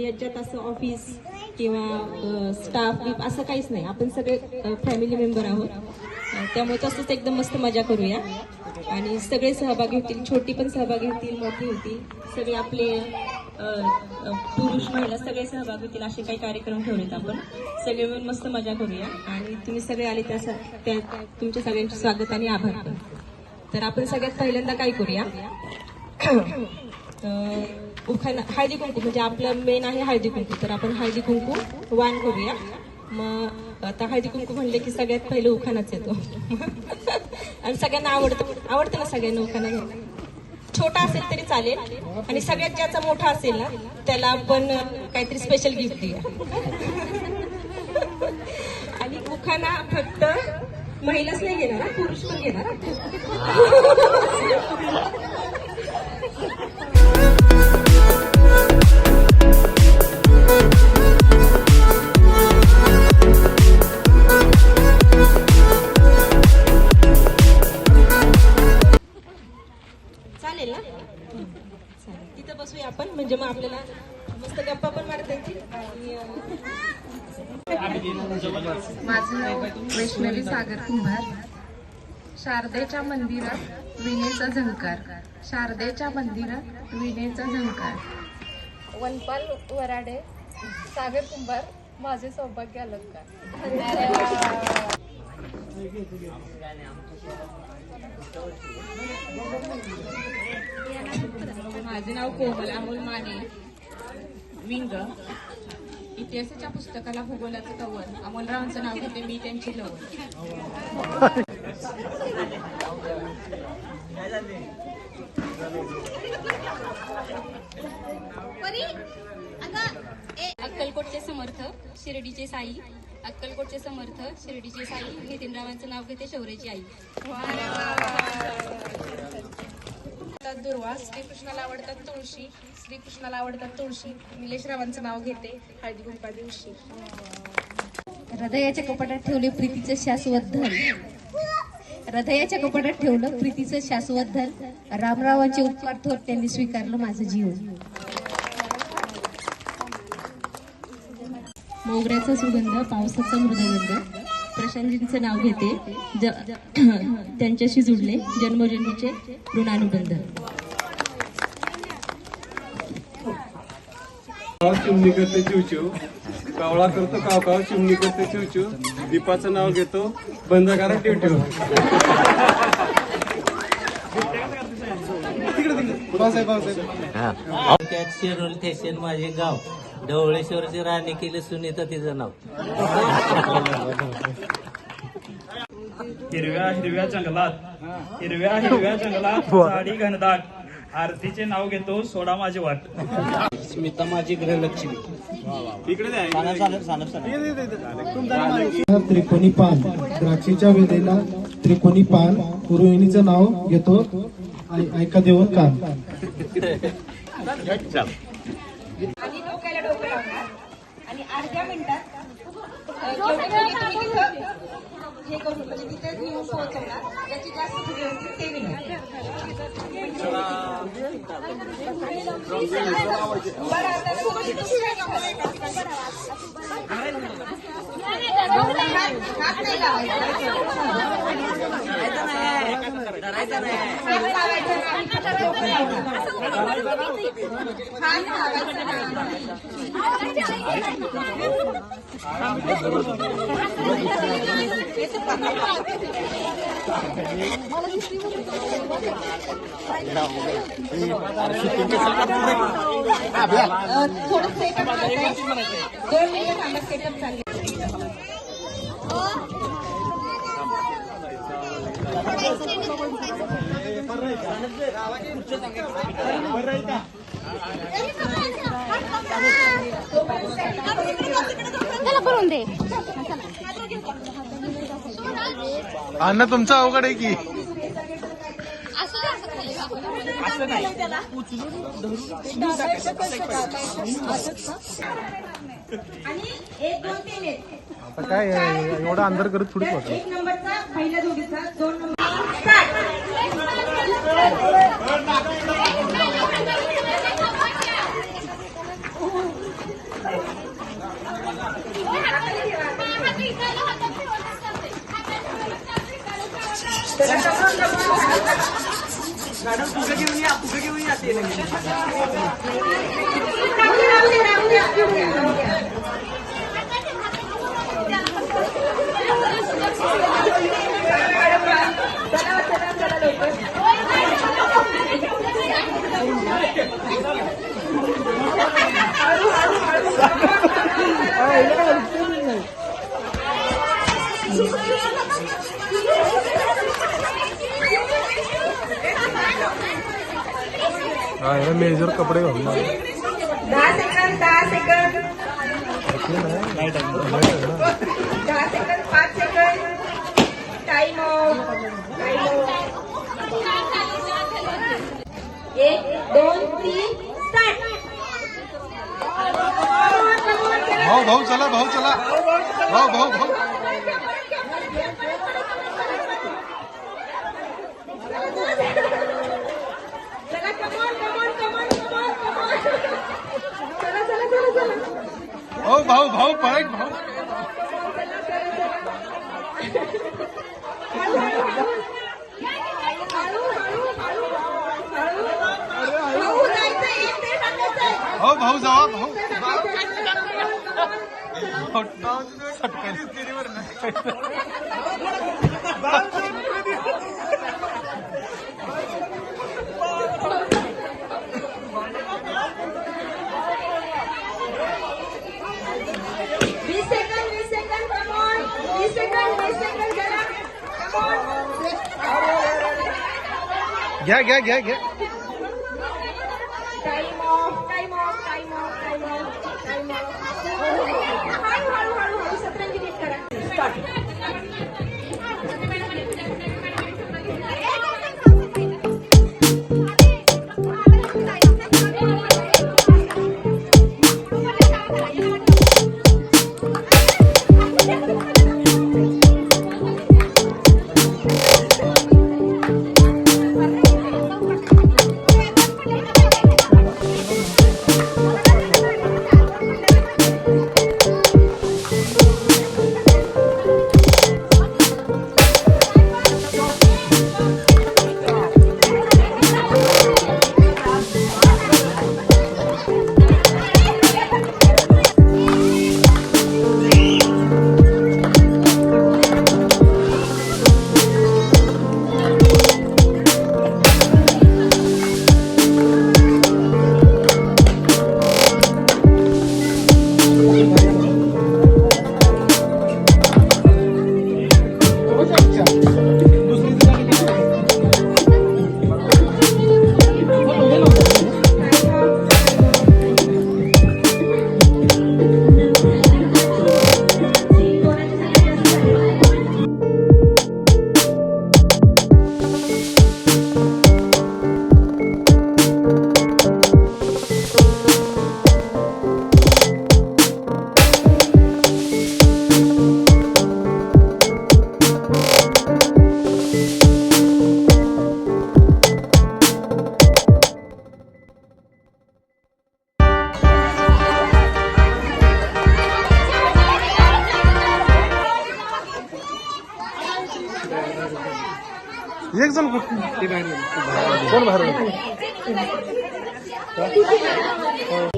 म्हणजे याच्यात असं ऑफिस किंवा स्टाफ बीप असं काहीच नाही. आपण सगळे फॅमिली मेंबर आहोत. त्यामुळे तसंच एकदम मस्त मजा करूया. आणि सगळे सहभागी होतील. छोटी पण सहभागी होतील मोठी होतील. सगळे आपले पुरुष महिला सगळे सहभागी होतील असे काही कार्यक्रम ठेवलेत आपण. सगळे मिळून मस्त मजा करूया. आणि तुम्ही सगळे आले त्या त्या तुमच्या सगळ्यांचे स्वागत आणि आभार पण. तर आपण सगळ्यात पहिल्यांदा काय करूया? उखाणा हळदी कुंकू म्हणजे आपलं मेन आहे हळदी कुंकू. तर आपण हळदी कुंकू वाण करूया. मग आता हळदी कुंकू म्हणले की सगळ्यात पहिलं उखाणाच येतो. आणि सगळ्यांना आवडतं आवडतं ना सगळ्यांना उखाणा घ्यायला? छोटा असेल तरी चालेल. आणि सगळ्यात ज्याचा मोठा असेल ना त्याला आपण काहीतरी स्पेशल गिफ्ट देऊया. आणि उखाणा फक्त महिलाच नाही घेणार पुरुष पण घेणार. म्हणजे मग आपल्याला मस्त गप्पा पण मारता येतील आणि माझं नाव वैष्णवी सागर कुंभार. शारदेच्या मंदिरात विणेचा झंकार. शारदेच्या मंदिरात विणेचा झंकार. वनपाल वराडे सागर कुंभार माझे सौभाग्य अलंकार. माझे नाव कोमल अमोल माने. विंग. इतिहासाच्या पुस्तकाला भूगोलाचं कवर अमोलरावांचं नाव घेते मी त्यांची लवण अक्कलकोटचे समर्थ शिर्डीचे साई. अक्कलकोटचे समर्थ शिर्डीचे साई. नितीनरावांचं नाव घेते शौर्याची आई. आवडतात दुर्वास श्रीकृष्णाला आवडतात तुळशी. श्रीकृष्णाला आवडतात तुळशी. निलेश रावांचं नाव घेते. हळदी कुंका दिवशी. हृदयाच्या कपाटात ठेवले प्रीतीचं शाश्वत धन. हृदयाच्या कपाटात ठेवलं प्रीतीचं शाश्वत धन. रामरावांचे उपकार थोर त्यांनी स्वीकारलं माझं जीव मोगऱ्याचा सुगंध पावसाचा मृदगंध. प्रशांतजींचं नाव घेते. ज त्यांच्याशी जुडले. जन्मोजन्मीचे ऋणानुबंध. चिमणी करते चिवचिव कावळा करतो काव काव चिमणी करते चिवचिव दीपाचं नाव घेतो. बंद करा टिवटिव त्यात शिरोल स्टेशन माझे गाव. ढवळेश्वरची राणी केली सुनीता तिचं नाव. हिरव्या हिरव्या जंगलात हिरव्या हिरव्या जंगलात झाडी घनदाट आरतीचे नाव घेतो सोडा माझी वाट. स्मिता माझी गृहलक्ष्मी. त्रिकोणी पान द्राक्षीच्या वेलेला त्रिकोणी पान उरुहिणीचं नाव घेतो. ऐका देऊन कान. आणि अर्ध्या मिनिटात अ, जेवढे फुगे तुम्ही तिथं हे करून म्हणजे तिथे नेऊन पोहोचवणार ज्याची जास्त फुगे होतील ते विनर बरं आता थोडीशी दुसऱ्या गावाला. हात नाही लावायचा. थोडं अन्न तुमचं अवघड आहे की? आता काय एवढा अंधार करत थोडी एक नंबरचा पहिल्या जोडीचा दोन नंबर मॅडम तुझं घेऊन या तुझं घेऊन या ते स्टार्ट मेजर कपडे घालून दहा सेकंद दहा सेकंद. दहा सेकंद पाच सेकंद. टाइम एक दोन तीन स्टार्ट भाऊ भाऊ चला भाऊ चला. भाऊ भाऊ भाऊ चला come on come on come on come on come on चला चला चला चला भाऊ भाऊ भाऊ पळक भाऊ भाऊ जायचं एक भाऊ भाऊ जावा भाऊ वीस सेकंद वीस सेकंद कमॉन वीस सेकंद वीस सेकंद जरा कमॉन घ्या घ्या घ्या घ्या. Time off time Hả?